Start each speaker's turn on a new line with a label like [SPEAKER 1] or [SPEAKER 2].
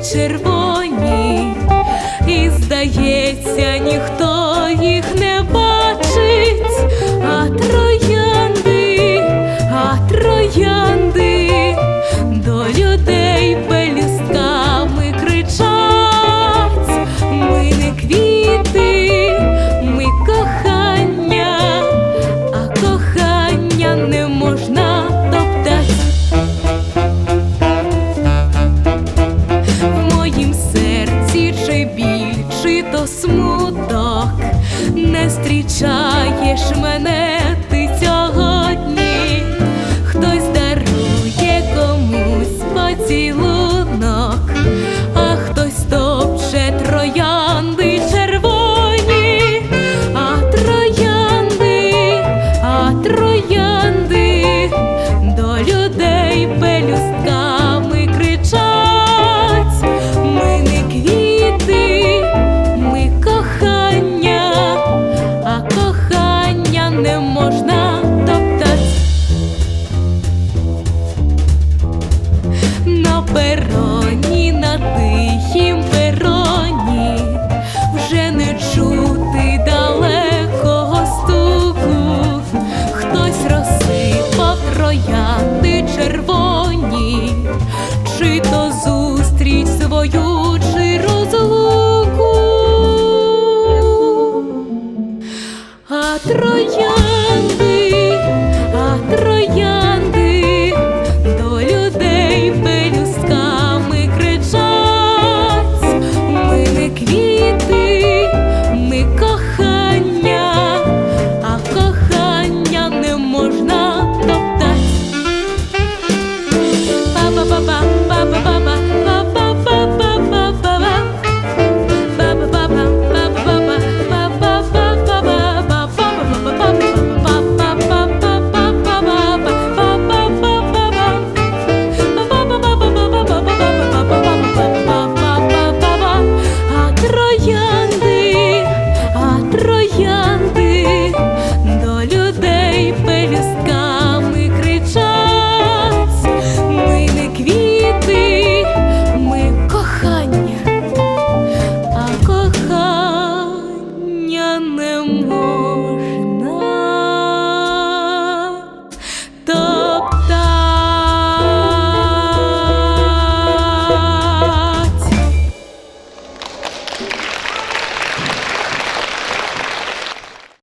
[SPEAKER 1] червоні, і здається, ніхто їх не. ли біль, чи то смуток, не зустрічаєш мене.